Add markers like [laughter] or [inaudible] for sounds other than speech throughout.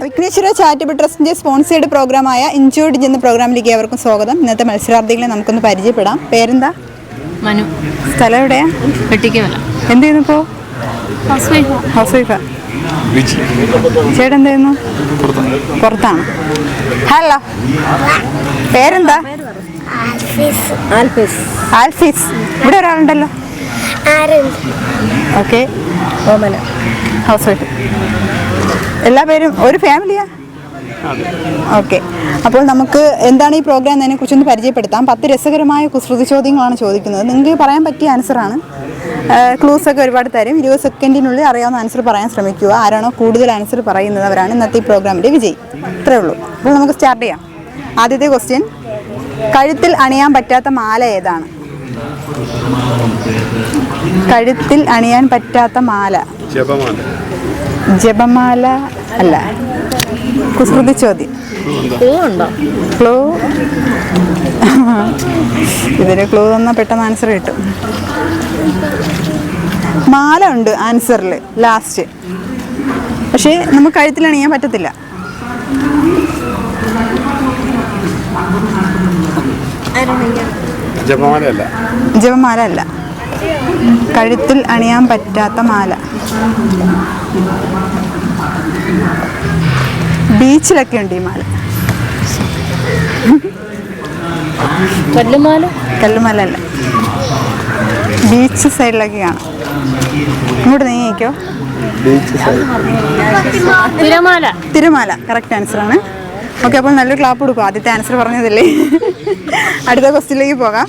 Vighneshwara charitable ട്രസ്റ്റിന്റെ sponsored പ്രോഗ്രാമായ ഇൻജോർഡ് എന്ന പ്രോഗ്രാമിലേക്ക് ഏവർക്കും സ്വാഗതം. ഇന്നത്തെ മത്സരാർത്ഥികളെ നമുക്കൊന്ന് പരിചയപ്പെടാം. പേരെന്താ? മനു. സ്ഥലം എവിടെയാ? വെട്ടിക്കമല എന്ത് ചെയ്യുന്നു ഇപ്പോൾ ഹൗസ് വൈഫ് ഹൗസ് വൈഫാ ചേട്ടൻ എന്ത് ചെയ്യുന്നു പുറത്താണ്. ഹലോ. പേരെന്താ? ആൽഫിസ്. ആൽഫീസ്. ഇവിടെ ഒരാളുണ്ടല്ലോ. ഓക്കെ. ഹൗസ് വൈഫ് എല്ലാ പേരും ഒരു ഫാമിലിയാ? ഓക്കെ. അപ്പോൾ നമുക്ക് എന്താണ് ഈ പ്രോഗ്രാം എന്നതിനെ കുറിച്ചൊന്ന് പരിചയപ്പെടുത്താം. പത്ത് രസകരമായ കുസൃതി ചോദ്യങ്ങളാണ് ചോദിക്കുന്നത്. നിങ്ങൾക്ക് പറയാൻ പറ്റിയ ആൻസറാണ് ക്ലൂസ് ഒക്കെ ഒരുപാട് തരും. ഇരുപത് സെക്കൻഡിനുള്ളിൽ അറിയാവുന്ന ആൻസർ പറയാൻ ശ്രമിക്കുക. ആരാണോ കൂടുതൽ ആൻസർ പറയുന്നത് അവരാണ് ഇന്നത്തെ ഈ പ്രോഗ്രാമിന്റെ വിജയി. ഇത്രേ ഉള്ളൂ. അപ്പോൾ നമുക്ക് സ്റ്റാർട്ട് ചെയ്യാം. ആദ്യത്തെ ക്വസ്റ്റ്യൻ കഴുത്തിൽ അണിയാൻ പറ്റാത്ത മാല ഏതാണ്? കഴുത്തിൽ അണിയാൻ പറ്റാത്ത മാല. ജപമാല. ജപമാല അല്ല കുസൃതി ചോദ്യം. ഉണ്ടോ? ക്ലൂ ഇതിന് ക്ലൂ തന്നാൽ പെട്ടെന്ന് ആൻസർ കിട്ടും. മാല ഉണ്ട് ആൻസറിൽ ലാസ്റ്റ് പക്ഷേ നമുക്ക് കഴുത്തിൽ അണിയാൻ പറ്റത്തില്ല. ജപമാലയല്ല. ജപമാല അല്ല. കഴുത്തിൽ അണിയാൻ പറ്റാത്ത മാല. ബീച്ചിലൊക്കെ ഉണ്ട് ഈ മാല. കല്ലുമാല? കല്ലുമാല അല്ല ബീച്ച് സൈഡിലൊക്കെ കാണാം. ഇങ്ങോട്ട് നീങ്ങിക്കോ തിരമാല സൈഡ് തിരമാല. തിരുമാല. കറക്റ്റ് ആൻസർ ആണ്. ഓക്കെ അപ്പോൾ നല്ലൊരു ക്ലാപ്പ് കൊടുക്കും. ആദ്യത്തെ ആൻസർ പറഞ്ഞതല്ലേ? അടുത്ത ക്വസ്റ്റിനിലേക്ക് പോകാം.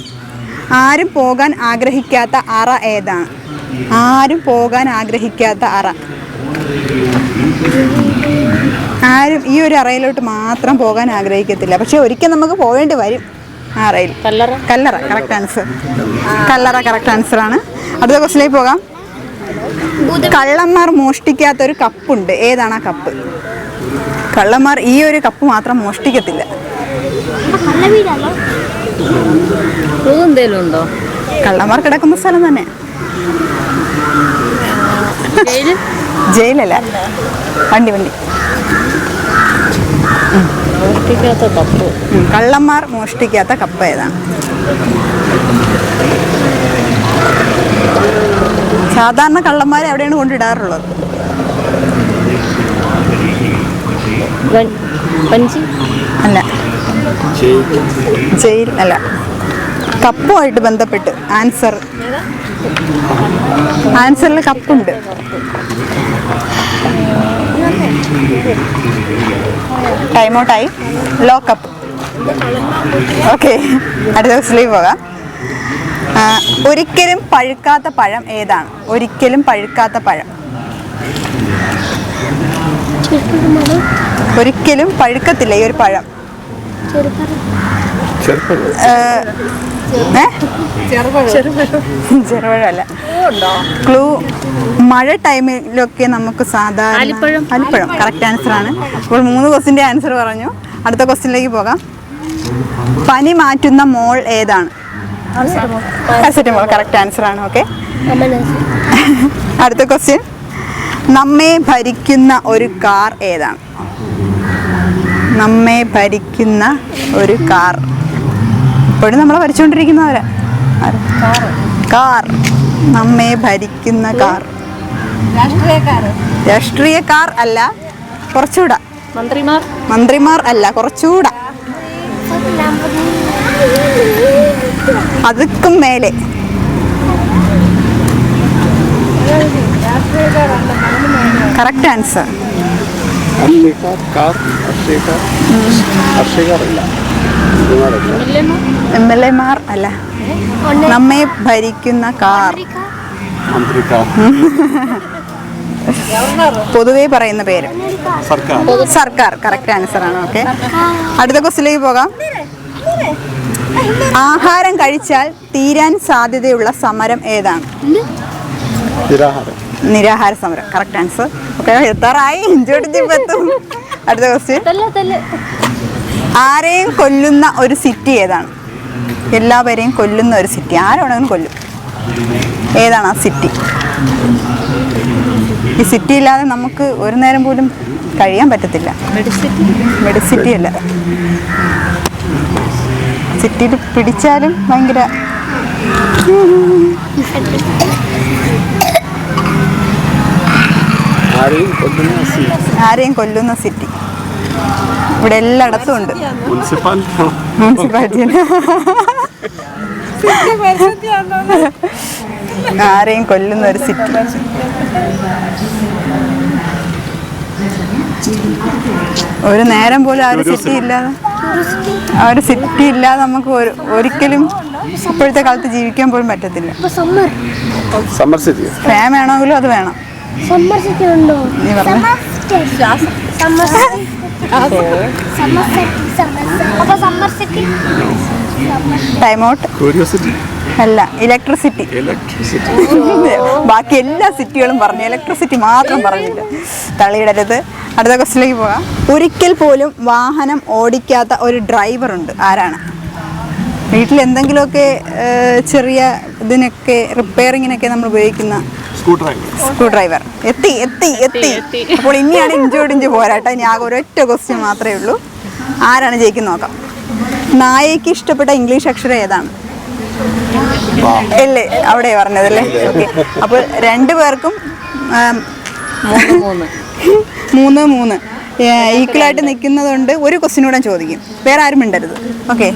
ആരും പോകാൻ ആഗ്രഹിക്കാത്ത അറ ഏതാണ്? ആരും പോകാൻ ആഗ്രഹിക്കാത്ത അറ. ആരും ഈ ഒരു അറയിലോട്ട് മാത്രം പോകാൻ ആഗ്രഹിക്കത്തില്ല. പക്ഷെ ഒരിക്കൽ നമുക്ക് പോകേണ്ടി വരും ആ അറയിൽ. കല്ലറ? കല്ലറ കറക്റ്റ് ആൻസർ കല്ലറ കറക്റ്റ് ആൻസർ ആണ്. അടുത്ത ക്വസ്റ്റിലേക്ക് പോകാം. കള്ളന്മാർ മോഷ്ടിക്കാത്ത ഒരു കപ്പുണ്ട്. ഏതാണ് ആ കപ്പ്? കള്ളന്മാർ ഈ ഒരു കപ്പ് മാത്രം മോഷ്ടിക്കത്തില്ല. ക്ലൂ എന്തേലും ഉണ്ടോ? കള്ളന്മാർ കിടക്കുന്ന സ്ഥലം തന്നെ. ജയിൽ ജയിലല്ല? വണ്ടി വണ്ടി. മോഷ്ടിക്കാത്ത കപ്പ്. കള്ളന്മാർ മോഷ്ടിക്കാത്ത കപ്പ് ഏതാണ് സാധാരണ കള്ളന്മാരെ എവിടെയാണ് കൊണ്ടിടാറുള്ളത്? അല്ല. ജയിൽ അല്ല. കപ്പുമായിട്ട് ബന്ധപ്പെട്ട് ആൻസർ. ആൻസറിൽ കപ്പുണ്ട്. ടൈം ഔട്ടായി ലോക്കപ്പ് ഓക്കെ അടുത്ത ദിവസത്തിലേക്ക് പോകാം. ഒരിക്കലും പഴുക്കാത്ത പഴം ഏതാണ്? ഒരിക്കലും പഴുക്കാത്ത പഴം. ഒരിക്കലും പഴുക്കത്തില്ല ഈ ഒരു പഴം? ചെറുപഴമല്ല ക്ലൂ മഴ ടൈമിലൊക്കെ നമുക്ക് സാധാരണ അലിപ്പഴം കറക്റ്റ് ആൻസർ ആണ്. അപ്പോൾ മൂന്ന് ക്വസ്റ്റിന്റെ ആൻസർ പറഞ്ഞു. അടുത്ത ക്വസ്റ്റിനിലേക്ക് പോകാം. പനി മാറ്റുന്ന മോൾ ഏതാണ്? പാരസെറ്റമോൾ കറക്റ്റ് ആൻസർ ആണ്. ഓക്കെ അടുത്ത ക്വസ്റ്റ്യൻ നമ്മെ ഭരിക്കുന്ന ഒരു കാർ ഏതാണ്? നമ്മെ ഭരിക്കുന്ന ഒരു കാർ. ഇപ്പോഴും നമ്മളെ ഭരിച്ചുകൊണ്ടിരിക്കുന്നവരാ? കാർ. നമ്മെ ഭരിക്കുന്ന കാർ. രാഷ്ട്രീയ കാർ അല്ല കുറച്ചുകൂടെ. മന്ത്രിമാർ. മന്ത്രിമാർ അല്ല കുറച്ചുകൂടെ. അതുക്കും മേലെ. Correct answer. അർഷികാർ കാർ അർഷികാർ അർഷികാറല്ല എം എൽ എമാർ അല്ല. നമ്മെ ഭരിക്കുന്ന കാർ. പൊതുവേ പറയുന്ന പേര്. സർക്കാർ. സർക്കാർ. കറക്റ്റ് ആൻസർ ആണ്. ഓക്കെ അടുത്ത ക്വസ്റ്റിലേക്ക് പോകാം. ആഹാരം കഴിച്ചാൽ തീരാൻ സാധ്യതയുള്ള സമരം ഏതാണ്? നിരാഹാരം. നിരാഹാര സമരം. കറക്റ്റ് ആൻസർ ഓക്കെ എത്താറായി. എത്തും. അടുത്ത ക്വസ്റ്റ്യൻ ആരെയും കൊല്ലുന്ന ഒരു സിറ്റി ഏതാണ്? എല്ലാവരെയും കൊല്ലുന്ന ഒരു സിറ്റി ആരാണെങ്കിലും കൊല്ലും. ഏതാണ് ആ സിറ്റി ഈ സിറ്റി ഇല്ലാതെ നമുക്ക് ഒരു നേരം പോലും കഴിയാൻ പറ്റത്തില്ല. മെഡിസിറ്റി മെഡിസിറ്റി അല്ല സിറ്റിയിൽ പിടിച്ചാലും ഭയങ്കര ആരെയും കൊല്ലുന്ന സിറ്റി ഇവിടെ എല്ലായിടത്തും ഉണ്ട്. മുനിസിപ്പാലിറ്റി ആരെയും കൊല്ലുന്ന ഒരു സിറ്റി ഒരു നേരം പോലും ആ ഒരു സിറ്റി ഇല്ലാതെ ആ ഒരു സിറ്റി ഇല്ലാതെ നമുക്ക് ഒരു- ഒരിക്കലും ഇപ്പോഴത്തെ കാലത്ത് ജീവിക്കാൻ പോലും പറ്റത്തില്ല. ഫാൻ വേണമെങ്കിലും അത് വേണം. സമ്മർ സിറ്റി ഉണ്ടോ നീ പറഞ്ഞു. സമ്മർ സിറ്റി സമ്മർ സിറ്റി അപ്പൊ സമ്മർ ടൈം ഔട്ട് ക്യൂരിയോസിറ്റി അല്ല ഇലക്ട്രിസിറ്റി ഇലക്ട്രിസിറ്റി [laughs] ബാക്കി എല്ലാ സിറ്റികളും പറഞ്ഞു. ഇലക്ട്രിസിറ്റി മാത്രം പറഞ്ഞില്ല തള്ളിയിടരുത്. അടുത്ത ക്വസ്റ്റിലേക്ക് പോകാം. ഒരിക്കൽ പോലും വാഹനം ഓടിക്കാത്ത ഒരു ഡ്രൈവർ ഉണ്ട്. ആരാണ്? വീട്ടിൽ എന്തെങ്കിലുമൊക്കെ ചെറിയ ഇതിനൊക്കെ റിപ്പയറിങ്ങിനൊക്കെ നമ്മൾ ഉപയോഗിക്കുന്ന സ്ക്രൂ ഡ്രൈവർ എത്തി എത്തി എത്തി എത്തി. അപ്പോൾ ഇനിയാണ് ഇഞ്ചോടിഞ്ച് പോരാട്ടെ. ഇനി ആകെ ഒരൊറ്റ ക്വസ്റ്റ്യൻ മാത്രമേ ഉള്ളൂ. ആരാണ് ജയിക്കുന്ന നോക്കാം. നായയ്ക്ക് ഇഷ്ടപ്പെട്ട ഇംഗ്ലീഷ് അക്ഷരം ഏതാണ്? അല്ലേ? അവിടെ പറഞ്ഞതല്ലേ? ഓക്കെ അപ്പോൾ രണ്ടു പേർക്കും ആം, മൂന്ന് മൂന്ന്. മൂന്ന് മൂന്ന്. ഈക്വലായിട്ട് നിൽക്കുന്നതുകൊണ്ട് ഒരു ക്വസ്റ്റ്യൻ കൂടെ ചോദിക്കും. വേറെ ആരും മിണ്ടരുത്. ഓക്കെ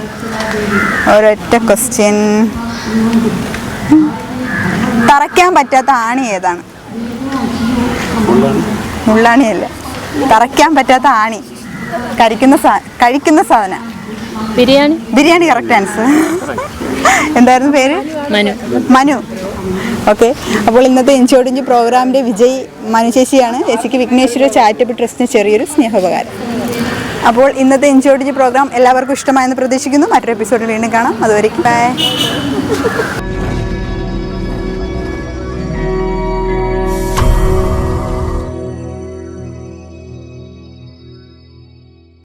ഒരൊറ്റ ക്വസ്റ്റ്യൻ തറയ്ക്കാൻ പറ്റാത്ത ആണി ഏതാണ്? മുള്ളാണിയല്ല തറയ്ക്കാൻ പറ്റാത്ത ആണി. കരിക്കുന്ന കഴിക്കുന്ന സാധനം. ബിരിയാണി? ബിരിയാണി കറക്റ്റ് ആൻസർ എന്തായിരുന്നു പേര്? മനു. മനു. ഓക്കെ അപ്പോൾ ഇന്നത്തെ ഇഞ്ചോടിഞ്ച് പ്രോഗ്രാമിന്റെ വിജയ് മനു ചേച്ചിയാണ്. ചേച്ചിക്ക് വിഘ്നേശ്വര ചാരിറ്റബിൾ ട്രസ്റ്റിന് ചെറിയൊരു സ്നേഹോപകാരം. അപ്പോൾ ഇന്നത്തെ ഇഞ്ചോടിഞ്ച് പ്രോഗ്രാം എല്ലാവർക്കും ഇഷ്ടമായെന്ന് പ്രതീക്ഷിക്കുന്നു. മറ്റൊരു എപ്പിസോഡിൽ വീണ്ടും കാണാം. അതുവരെ ബൈ